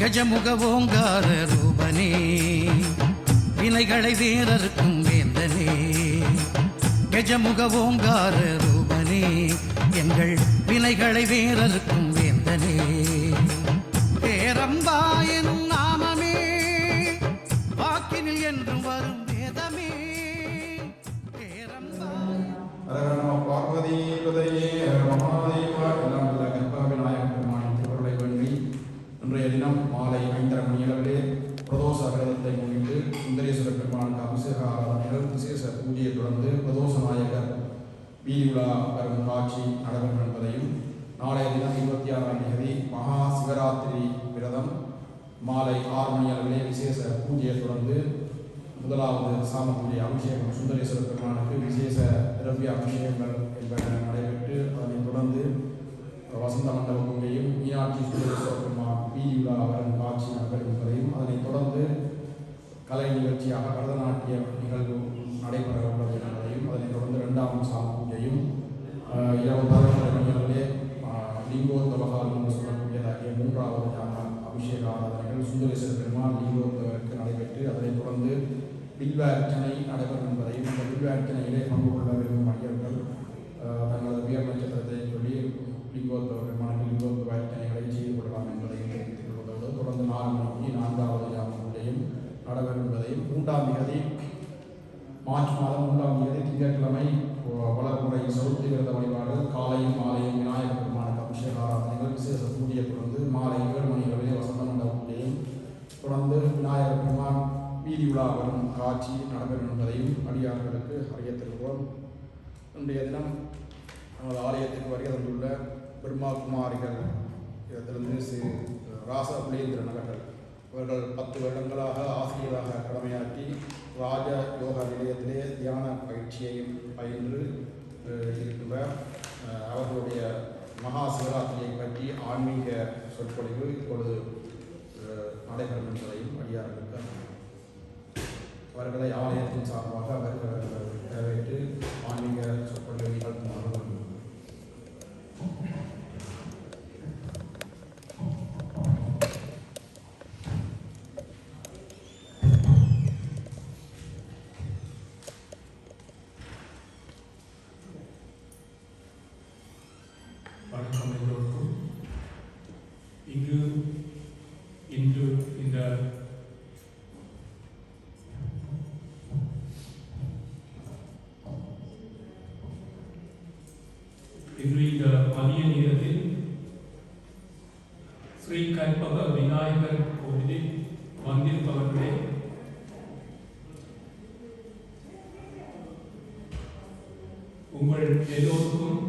கஜமுக ஓங்கார ரூபனே வினைகளை வீரருக்கும் வேந்தனே. கஜமுக ஓங்கார ரூபனே எங்கள் வினைகளை வீரருக்கும் வேந்தனே. பேரம்பா எனும் நாமமே வாக்கினில் என்றும் வரும் வேதமே. பேரம்பா பார்வதி பதையே மகாதேவா எல்லாம் உள்ள கர்ப்ப விநாயகர் பெருமானின் திருவருளை வேண்டி இன்றைய தினம் மாலை ஐந்தரை மணியளவிலே பிரதோஷ விரதத்தை முன்னிட்டு சுந்தரேஸ்வர பெருமானுக்கு அபிஷேக ஆராதனைகள் விசேஷ பூஜையை தொடர்ந்து பிரதோஷ நாயகர் வீதி உலா வரும் காட்சி நடைபெறும் என்பதையும் நாளைய தினம் இருபத்தி ஆறாம் தேதி மகா சிவராத்திரி விரதம் மாலை ஆறு மணி அளவிலே விசேஷ பூஜையை தொடர்ந்து முதலாவது சாம அபிஷேகம் சுந்தரேஸ்வர பெருமானுக்கு விசேஷ திரவிய அபிஷேகங்கள் என்பன நடைபெற்று அதனைத் தொடர்ந்து வசந்த மண்டப பூஜையும் மீனாட்சி சுந்தரேஸ்வர பெருமான் வீதி அவரன் காட்சி நடைபெறுவதையும் அதனைத் தொடர்ந்து கலை நிகழ்ச்சியாக பரதநாட்டிய நிகழ்வு நடைபெற உள்ளது என்பதையும் அதனைத் தொடர்ந்து இரண்டாம் சாம பூஜையும் இரவு பில்வ அர்ச்சனை நடைபெறும் என்பதையும் இந்த பில்வ அர்ச்சனையிலே பங்கு கொள்ள விரும்பும் அடியவர்கள் தங்களது உயர் நட்சத்திரத்தை சொல்லி லிங்கோத்வ பெருமானுக்கு லிங்கோத்வ அர்ச்சனைகளை செய்து கொள்ளலாம் என்பதையும் தெரிவித்துக் கொள்வதோடு தொடர்ந்து நாலு மணிக்கு நான்காவது ஜாம பூஜையும் நடைபெறும் என்பதையும் மூன்றாம் தேதி மார்ச் மாதம் மூன்றாம் தேதி திங்கட்கிழமை வளர்முறை சவுத்தி விரத வழிபாடு காலையும் மாலையும் விநாயகர் பெருமானுக்கு அபிஷேக ஆராதனைகள் விசேஷ பூஜையை தொடர்ந்து மாலை ஏழு மணி அளவிலே வசந்த மண்டபத்திலேயும் தொடர்ந்து விநாயகர் பெருமான் வீதி உலா வரும் காட்சி நடைபெறும் என்பதையும் அடியார்களுக்கு அறியத்திருக்கிறோம் இன்றைய தினம் நமது ஆலயத்திற்கு வருகை தந்துள்ள பெருமா குமாரிகள் இடத்திலிருந்து ஸ்ரீ ராச புலேந்திரன் அவர்கள் இவர்கள் பத்து வருடங்களாக ஆசிரியராக கடமையாற்றி ராஜ யோகா நிலையத்திலே தியான பயிற்சியையும் பயின்று இருக்கின்ற அவர்களுடைய மகா சிவராத்திரியை பற்றி ஆன்மீக சொற்பொழிவு இப்பொழுது நடைபெறும் என்பதையும் அடியார்களுக்கு அவர்களை ஆலயத்தின் சார்பாக வருகிறவர்கள் வரவேற்று como el, el otro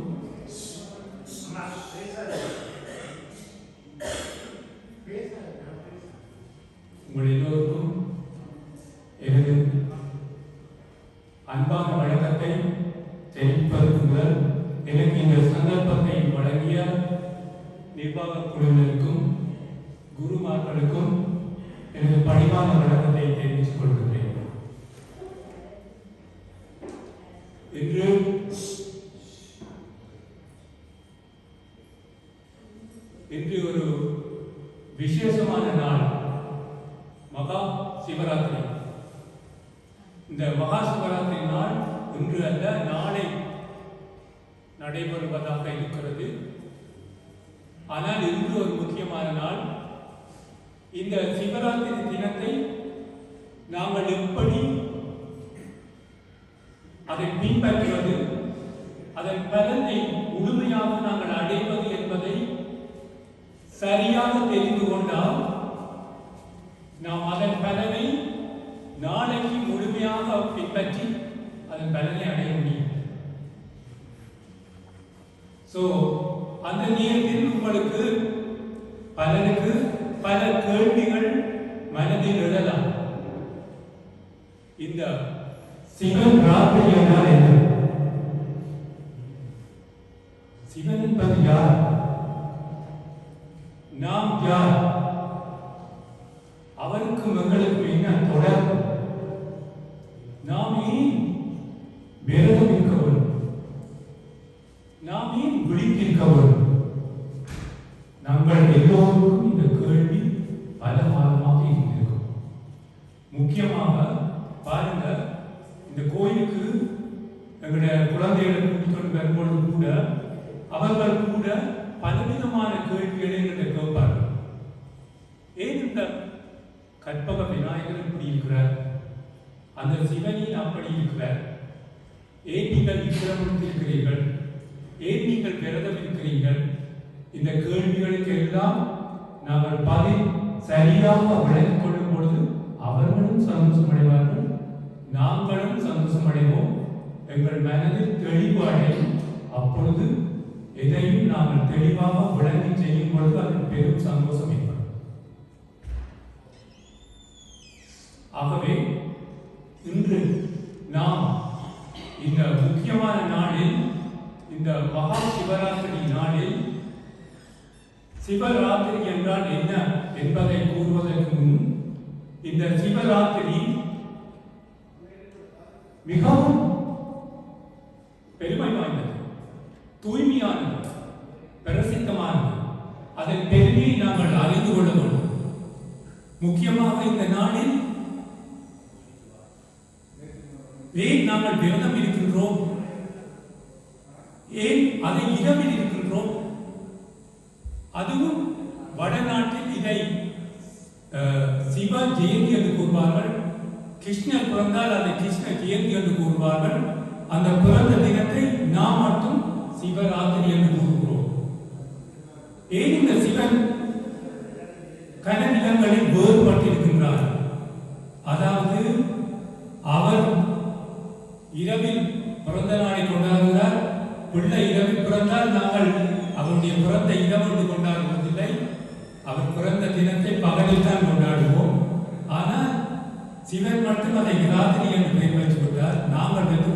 மகா நாள் இன்று அல்ல நாளை நடைபெறுவதாக இருக்கிறது. ஆனால் இன்று ஒரு முக்கியமான நாள். இந்த சிவராத்திரி தினத்தை நாங்கள் எப்படி அதை பின்பற்றுவது அதன் பலனை முழுமையாக நாங்கள் அடைவது என்பதை சரியாக தெரிந்து கொண்டால் நாம் அதன் பலனை நாளைக்கு முழுமையாக பின்பற்றி அதன் பலனை அடைய முடியும். சோ அந்த நேரத்தில் உங்களுக்கு பலருக்கு பல கேள்விகள் மனதில் எழலாம் இந்த சிவன் ராத்திரி என்றால் என்ன? சிவன் என்பது யார்? நாம் யார்? கேள்விகளை எங்களை கேட்பார்கள் ஏன் இந்த கற்பக விநாயகர் இப்படி இருக்கிறார்? அந்த சிவனின் அப்படி இருக்கிறார். ஏன் நீங்கள் இருக்கிறீர்கள் ஏன் நீங்கள் விரதம் இருக்கிறீர்கள்? இந்த கேள்விகளுக்கு எல்லாம் நாங்கள் பதில் சரியாக விளங்கிக் கொள்ளும் பொழுது அவர்களும் சந்தோஷம் அடைவார்கள் நாங்களும் சந்தோஷம் அடைவோம். எங்கள் மனதில் தெளிவு அடையும். அப்பொழுது எதையும் நாங்கள் தெளிவாக விளங்கி செய்யும் பொழுது அதில் பெரும் சந்தோஷம் ஏற்படும். ஆகவே இன்று நாம் இந்த முக்கியமான நாளில் இந்த மகா சிவராத்திரி நாளில் சிவராத்திரி என்றால் என்ன என்பதை கூறுவதற்கு முன் இந்த சிவராத்திரி மிகவும் பெருமை வாய்ந்தது. தூய்மையானது பிரசித்தமானது. அதன் பெருமையை நாங்கள் அறிந்து கொள்ள வேண்டும். முக்கியமாக இந்த நாளில் ஏன் நாங்கள் விரதம் இருக்கின்றோம்? ஏன் அதை இரவில் இருக்கின்றோம்? அதுவும் வடநாட்டில் இதை அஹ், சிவ ஜெயந்தி என்று கூறுவார்கள். கிருஷ்ணர் பிறந்தால் அதை கிருஷ்ண ஜெயந்தி என்று கூறுவார்கள். அந்த பிறந்த தினத்தை நாம் மட்டும் சிவராத்திரி என்று கூறுகிறோம். ஏன் இந்த சிவன் கனநிலங்களில் வேறுபட்டிருக்கின்றார். அதாவது அவர் இரவில் பிறந்த நாளை கொண்டாடுகிறார் பிள்ளை இரவில் பிறந்தால் நாங்கள் அவருடைய பிறந்த இடம் கொண்டாடுவதில்லை. அவர் பிறந்த தினத்தை பகலில் தான் கொண்டாடுவோம். ஆனால் சிவன் மட்டும் அதை ராத்திரி என்று பெயர் வைத்துக் கொண்டார் நாங்கள் வென்று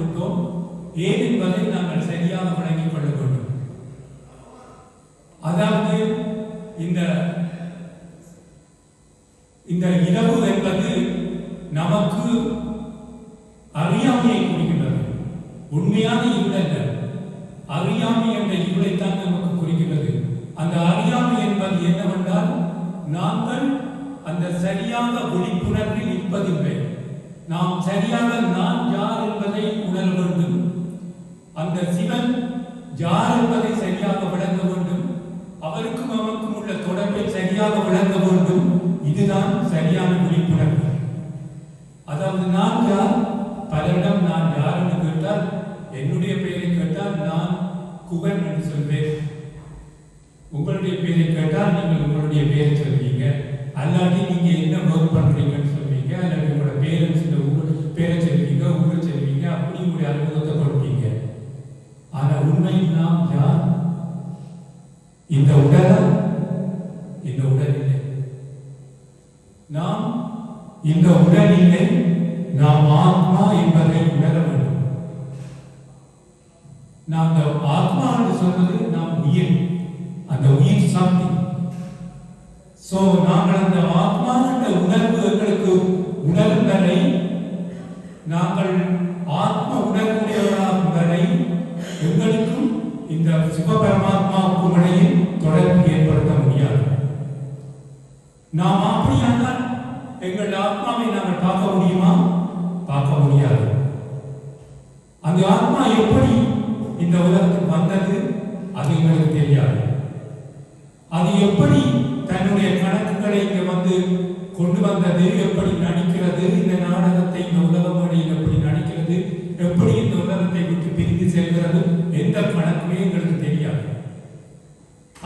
ஏன் என்பதை நாங்கள் சரியாக வழங்கிக் கொள்ள வேண்டும் அதாவது இந்த இந்த இரவு என்பது நமக்கு அறியாமையை குறிக்கின்றது. உண்மையான இருள் அறியாமை என்ற இருளைத்தான் நமக்கு குறிக்கிறது அந்த அறியாமை என்பது என்னவென்றால் நாங்கள் அந்த சரியாக விழிப்புணர்வில் இருப்பதில்லை. நாம் சரியாக நான் யார் என்பதை உணர வேண்டும். அந்த சிவன் யார் என்பதை சரியாக விளங்க வேண்டும் அவருக்கும் அவருக்கும் உள்ள தொடர்பை சரியாக விளங்க வேண்டும் இதுதான் சரியான விழிப்புணர்வு. அதாவது நான் யார் பலரிடம் நான் யார் என்று கேட்டால் என்னுடைய பெயரை கேட்டால் நான் குகன் என்று சொல்வேன். உங்களுடைய பெயரை கேட்டால் நீங்கள் உங்களுடைய பெயரை சொல்வீங்க. அல்லாட்டி நீங்க என்ன ஒர்க் பண்றீங்கன்னு சொல்வீங்க. அல்லாட்டி உங்களோட பேரண்ட்ஸ் உங்களோட பேரை சொல்வீங்க உங்களை சொல்வீங்க அப்படி உங்களுடைய அனுபவத்தை கொடுப்பீங்க உண்மையில் நாம் யார்? இந்த உடலா இந்த உடல் இல்லை நாம் இந்த உடல் இல்லை நாம் ஆத்மா என்பதை உணர வேண்டும். நாம் ஆத்மா என்று சொல்வது நாம் உயிர் அந்த உயிர் சாந்தி. சோ நாங்கள் அந்த ஆத்மா என்ற உணர்வு எங்களுக்கு உணரும் வரை நாங்கள் ஆத்ம உணர்வுடையவராகும் வரை எங்களுக்கு இந்த சிவபரமாத்மாவுக்கும் இடையில் தொடர்பு ஏற்படுத்த முடியாது. நாம் அப்படியானால் எங்கள் ஆத்மாவை நாங்கள் பார்க்க முடியுமா? பார்க்க முடியாது. அந்த ஆத்மா எப்படி இந்த உலகத்துக்கு வந்தது? அது எங்களுக்கு தெரியாது. அது எப்படி தன்னுடைய கணக்குகளை இங்க வந்து கொண்டு வந்தது? எப்படி நடிக்கிறது? இந்த நாடகத்தை இந்த உலகம் எப்படி நடிக்கிறது? எப்படி எந்த கணக்குமே எங்களுக்கு தெரியாது.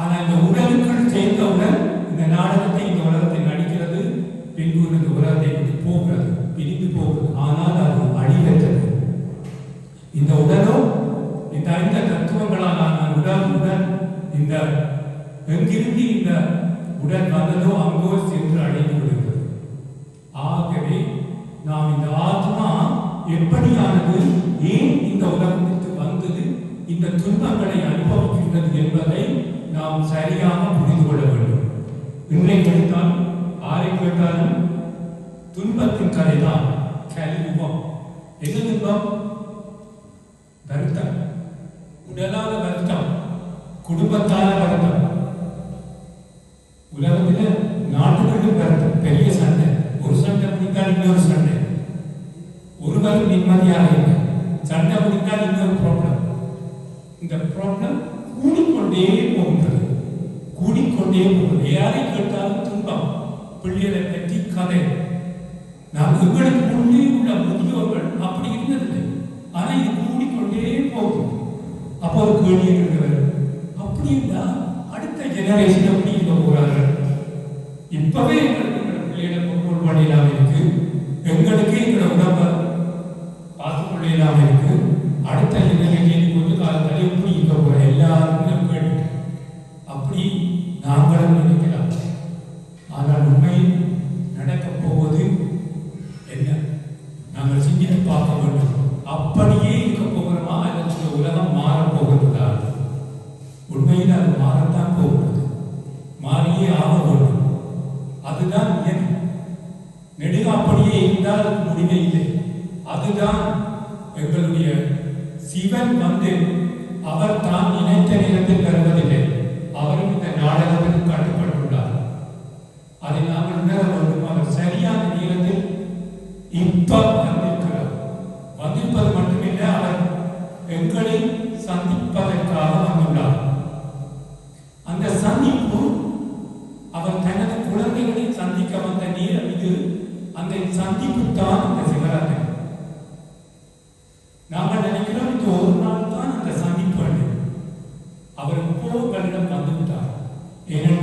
ஆனா இந்த உடலுக்குள் சேர்ந்தவுடன் இந்த நாடகத்தை இந்த உலகத்தை நடிக்கிறது பின்பு இந்த உலகத்தை விட்டு போகிறது பிரிந்து போகிறது. ஆனால் அது அழிவற்றது. இந்த உடலோ இந்த ஐந்து தத்துவங்களால் ஆன உடல் உடல் இந்த எங்கிருந்து இந்த உடல் வந்ததோ அங்கோ சென்று அடைந்து விடுகிறது. ஆகவே நாம் இந்த ஆத்மா எப்படியானது ஏன் இந்த உலகத்தை இந்த துன்பங்களை அனுபவிக்கின்றது என்பதை நாம் சரியாக புரிந்து கொள்ள வேண்டும். இன்றை கேட்டால் ஆரை கேட்டாலும் துன்பத்தின் கதை தான் கலி உபம். எது துன்பம்? வருத்தம். உடலால வருத்தம். குடும்பத்தால வருத்தம். உலகத்தில் நாட்டுகளில் வருத்தம். பெரிய சண்டை. ஒரு சண்டை முடிந்தால் இன்னொரு சண்டை. ஒருவரும் நிம்மதியாக இல்லை சண்டை முடிந்தால் இன்னொரு ப்ராப்ளம் இந்த ப்ராப்ளம் கூடிக்கொண்டே போகின்றது. கூடிக்கொண்டே போகிறது யாரை கேட்டாலும் துன்பம் பிள்ளைகளை பற்றி கதை. நான் எங்களுக்கு முன்னே உள்ள முதியோர்கள் அப்படி இருந்ததில்லை. ஆனால் இது கூடிக்கொண்டே போகும் அப்போ ஒரு கேள்வி இருக்கிறது அப்படி இருந்தால் அடுத்த ஜெனரேஷன் எப்படி இருக்க போகிறார்கள் இப்பவே எங்களுக்கு எங்களோட பிள்ளைகளை கண்ட்ரோல் பண்ணிடலாம் இருக்கு. எங்களுக்கு எங்களோட உடம்பை பார்த்துக்கொள்ள இல்லாம இருக்கு. அடுத்த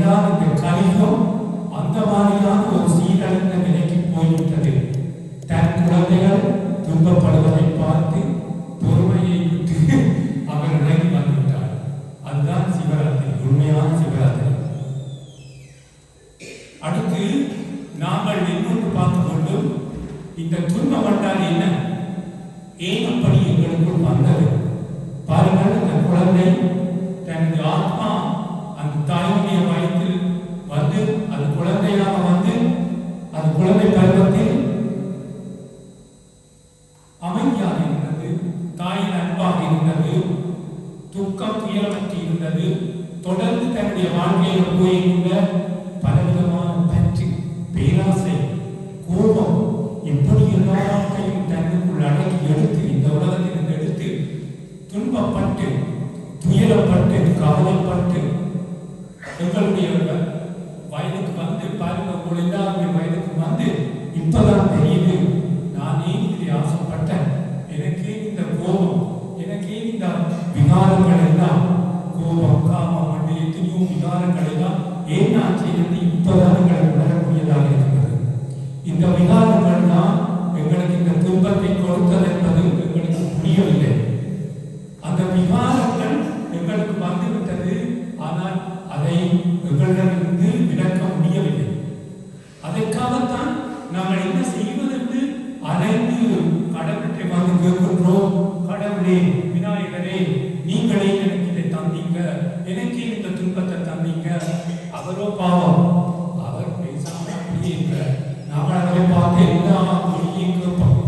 ஏனென்றால் கலிகம் அந்த மாதிரியான ஒரு சீரழிந்த நிலைக்கு போய்விட்டது தொடர்ந்து தன்னுடைய வாழ்க்கையில் போயிருந்த பலவிதமான பற்று பேராசை கோபம் எப்படி எல்லாத்தையும் தன்னுக்குள் அடக்கி எடுத்து இந்த உலகத்திலிருந்து எடுத்து துன்பப்பட்டு துயரப்பட்டு கவலைப்பட்டு எங்களிடமிருந்து விலக்க முடியவில்லை. அதற்காகத்தான் நாங்கள் என்ன செய்வதென்று அலைந்து கடவுளை வந்து கேட்கின்றோம். கடவுளே விநாயகரே நீங்களே எனக்கு இதை தந்தீங்க. எனக்கே இந்த துன்பத்தை தந்தீங்க. அவரோ பாவம். அவர் பேசாம அப்படியே இருக்கிறார் நாங்கள் அவரை பார்த்து எல்லாம் மொழியை கேட்போம்.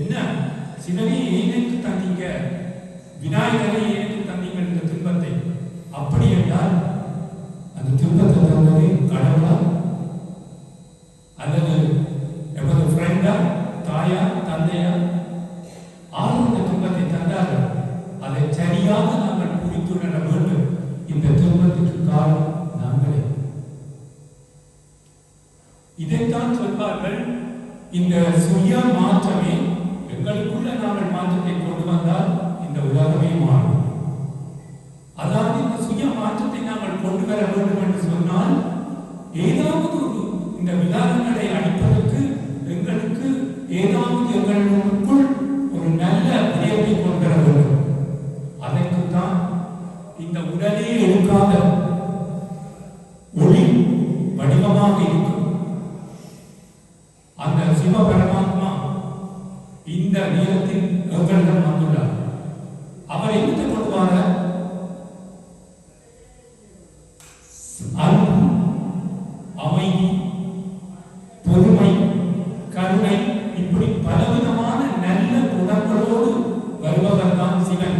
என்ன? சிவனே எனக்கு தந்தீங்க? விநாயகரே எனக்கு இதைத்தான் சொல்வார்கள் இந்த சுய மாற்றமே எங்களுக்குள்ள நாங்கள் மாற்றத்தை கொண்டு வந்தால் இந்த உலகமே மாறும். அதாவது இந்த சுய மாற்றத்தை நாங்கள் கொண்டு வர வேண்டும் என்று சொன்னால் ஏதாவது ஒரு இந்த விகாரங்களை அளிப்பதற்கு எங்களுக்கு ஏதாவது எங்களுக்குள் பொறுமை கருணை இப்படி பலவிதமான நல்ல குணங்களோடு வருபவர் தான் சிவன்.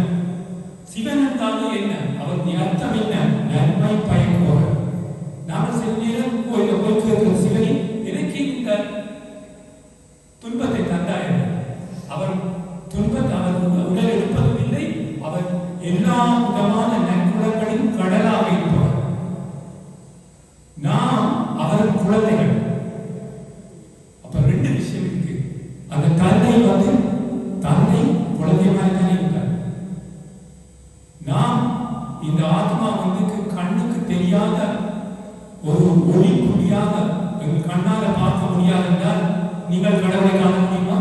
சிவன் என்றாலும் என்ன? அவருடைய அர்த்தம் என்ன? நன்மை பயன் Amen.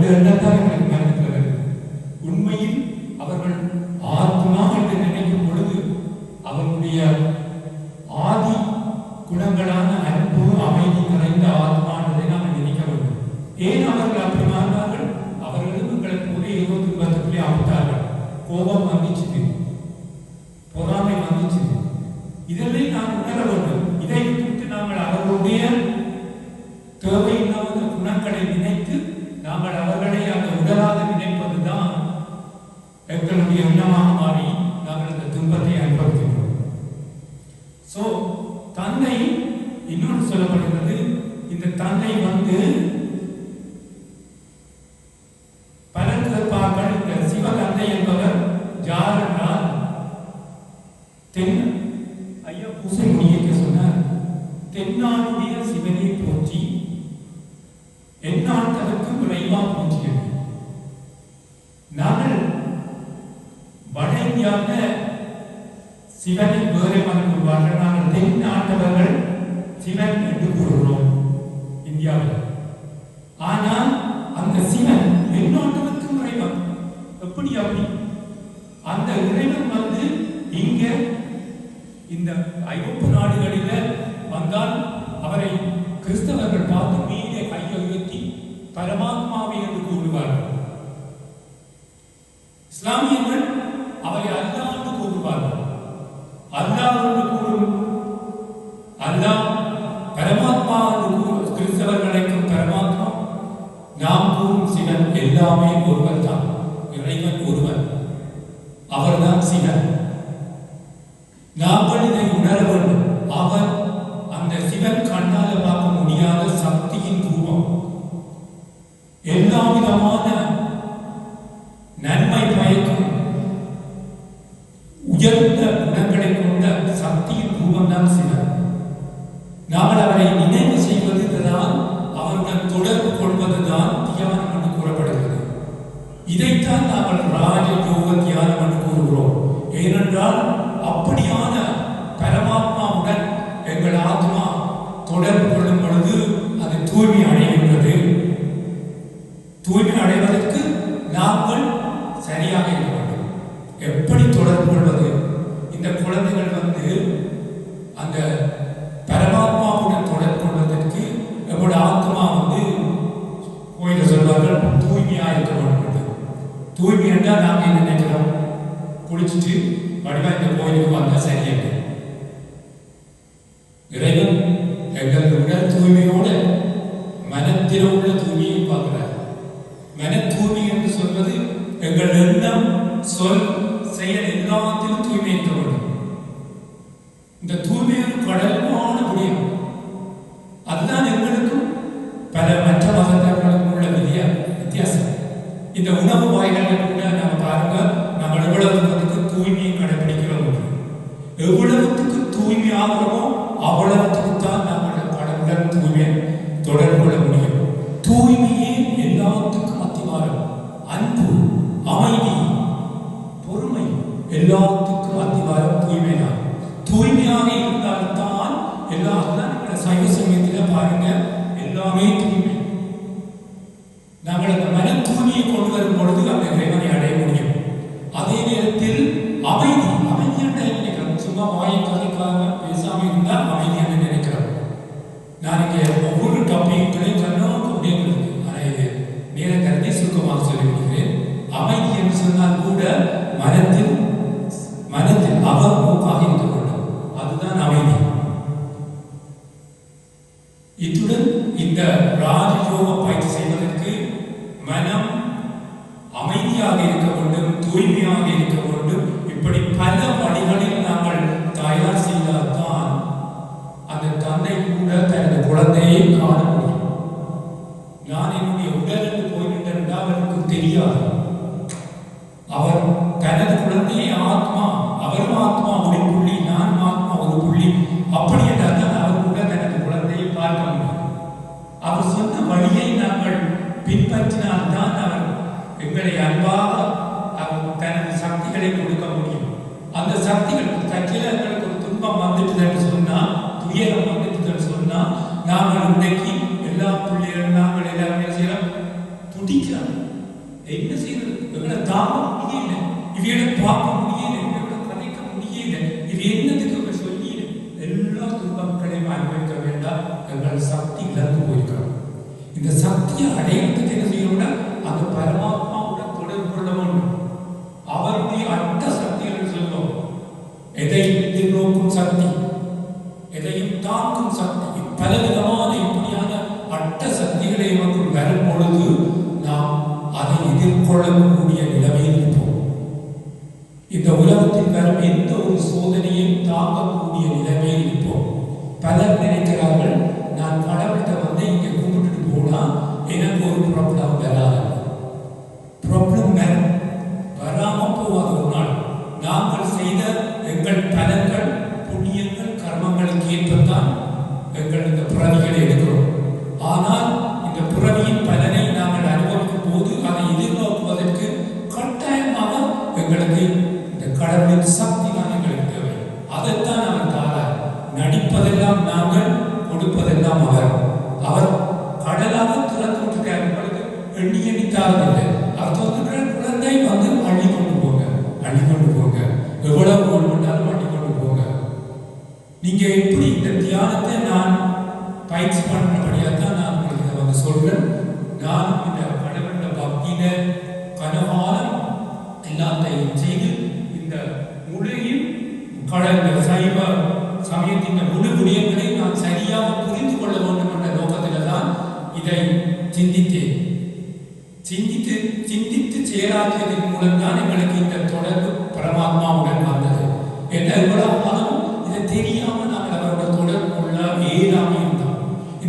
அந்த எண்ணத்தான் எனக்கு ஞானத்தில் வருது உண்மையில் அவர்கள் ஆத்மா என்று நினைக்கும் பொழுது அவருடைய ஆதி குணங்களான அன்பு அமைதி நிறைந்த ஆத்மா என்பதை நாம் நினைக்க வேண்டும். ஏன் அவர்கள் அப்படி மாறினார்கள்? அவர்களும் எங்களுக்கு ஒரே ஏதோ துன்பத்திலே ஆழ்த்தார்கள் கோபம் வந்து தன்னை இன்னொன்று சொல்லப்படுகிறது இந்த தன்னை வந்து ദൈവത്തെ പരമാത്മാവ് എന്ന് കൂറുവാറ് ഇസ്ലാമിയങ്ങൾ അവരെ അല്ലാണ്ട് കൂറുവാറ് അല്ലാതെ കൂറും അല്ല പരമാത്മാ ക്രിസ്തവർ നിனைக்கும் പരമാത്മാ നാം കൂറും ശിവൻ എല്ലാമേ ഒരുവൻ தான் இறைவன் ஒருவன் சாத்தியவாதம் என்று கூறப்படுகிறது. இதைத்தான் நாங்கள் ராஜ யோகத்தியானம் என்று கூறுகிறோம். ஏனென்றால் அப்படியான பரமாத்மாவுடன் எங்கள் ஆத்மா தொடர்பு கொள்ளும் பொழுது அது தூய்மை அடைகின்றது. தூய்மை அடைவதற்கு நாங்கள் சரியாக இருக்க வேண்டும். எப்படி தொடர்பு கொள்வது? சொல் செயல் எல்லாத்திலும் தூய்மை என்றவர்கள் இந்த தூய்மையான கடல்மான முடியும் அதுதான் எங்களுக்கும் பல மற்ற மதத்தவர்களுக்கும் உள்ள விதிய வித்தியாசம். இந்த உணவு வாய்கள் கூட நம்ம பாருங்க நம்ம எவ்வளவுக்கு தூய்மையை கடைபிடிக்கிறோம். எவ்வளவுக்கு தூய்மை அவ்வளவு ஆத்மா அவரும் ஆத்மா ஒரு புள்ளி நான் ஆத்மா ஒரு புள்ளி. அப்படி என்றால் தான் அவர் கூட தனது குழந்தையை பார்க்க முடியும். அவர் சொன்ன வழியை நாங்கள் பின்பற்றினால்தான் அவர் எங்களை அன்பாக அவர் தனது சக்திகளை கொடுக்க முடியும். அந்த சக்திகள் தக்கில எங்களுக்கு ஒரு துன்பம் வந்துட்டுதுன்னு சொன்னா துயரம் வந்துட்டுதுன்னு சொன்னா நாங்கள் இன்றைக்கு எல்லா பிள்ளைகளும் நாங்கள் எல்லாருமே செய்யலாம். துடிக்கிறோம் என்ன செய்யறது? எங்களை தாங்க முடியல. இவைகளை பார்க்க அனுபவிக்க வேண்டாம் எங்கள் சக்தி இழந்து போயிருக்கிறோம் இந்த சக்தியை அடையறதுக்கு என்ன செய்யணும்னா அந்த பரமாத்மாவுடன் தொடர்பு கொள்ள வேண்டும். அவருடைய அட்ட சக்திகள் சொல்லும் எதை எதிர்நோக்கும் சக்தி எதையும் தாக்கும் சக்தி பலவிதமான இப்படியான அட்ட சக்திகளை நமக்குள் வரும் பொழுது நாம் அதை எதிர்கொள்ளக்கூடிய நிலைமையில் இருப்போம். இந்த உலகத்தில் வரும் எந்த ஒரு சோதனையும் தாக்கக்கூடிய நிலைமையில் பலர் நினைக்கிறார்கள் நான் கடவுள்கிட்ட வந்து இங்க கும்பிட்டுட்டு போனா எனக்கு ஒரு ப்ராப்ளம் வராது ப்ராப்ளம் வரும் வராம போவாது ஒரு நாள் நாங்கள் செய்த எங்கள் பலன்கள் புண்ணியங்கள் கர்மங்களுக்கு ஏற்பத்தான் எங்கள் இந்த பிறவிகளை எடுக்கிறோம் ஆனால் இந்த பிறவியின் பலனை நாங்கள் அனுபவிக்கும் போது அதை எதிர்நோக்குவதற்கு கட்டாயமாக எங்களுக்கு இந்த கடவுளின் சக்தி தான் எங்களுக்கு தேவை அதைத்தான் அவர் தாரார் கொடுப்பதெல்லாம் நாங்கள் கொடுப்பதெல்லாம் அவர். அவர் கடலாக திறந்து விட்டுருக்கார் உங்களுக்கு எண்ணி எண்ணி தாரதில்லை அவர் தோன்றுகிற குழந்தை வந்து அள்ளி கொண்டு போங்க. அள்ளி கொண்டு போங்க. எவ்வளவு கோல் பண்ணாலும் அள்ளி கொண்டு போங்க. நீங்க எப்படி இந்த தியானத்தை நான் பயிற்சி பண்ண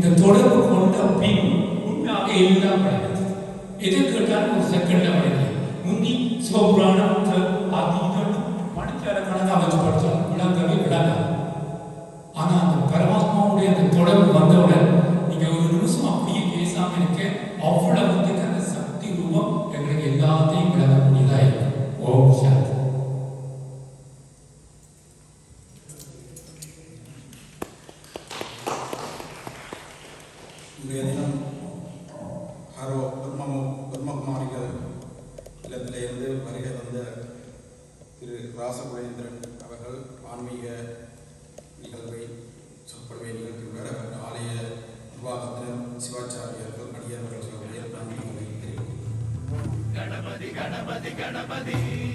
இந்த தொடர்பு கொண்ட பின் உண்மையாக எல்லாம் கிடையாது எது கேட்டாலும் ஒரு செகண்ட்ல கிடையாது முந்தி சிவபுராணம் அது இதோடு மணிக்கார கணக்காக வச்சு படித்தோம் விளங்கவே விளங்காது. ஆனா அந்த பரமாத்மாவுடைய அந்த தொடர்பு வந்தவுடன் நீங்க ஒரு நிமிஷம் அப்படியே பேசாம இருக்க அவ்வளவு அந்த சக்தி ரூபம் எங்களுக்கு எல்லாத்தையும் விளங்கக்கூடியதா இருக்கு ஓம் சாந்தி இன்றைய தினம் ஹரோ பிரம்மமு பிரம்மகுமாரிகள் இல்லத்திலிருந்து வருகை தந்த திரு ராசகுலேந்திரன் அவர்கள் ஆன்மீக நிகழ்வை சொற்பொழிவை நிகழ்த்தியுள்ளார் அவர் ஆலய நிர்வாகத்தினர் சிவாச்சாரியர்கள் அடியார்கள் சொல்வதை நன்றிகளை தெரிவிக்கிறேன் கணபதி கணபதி கணபதி.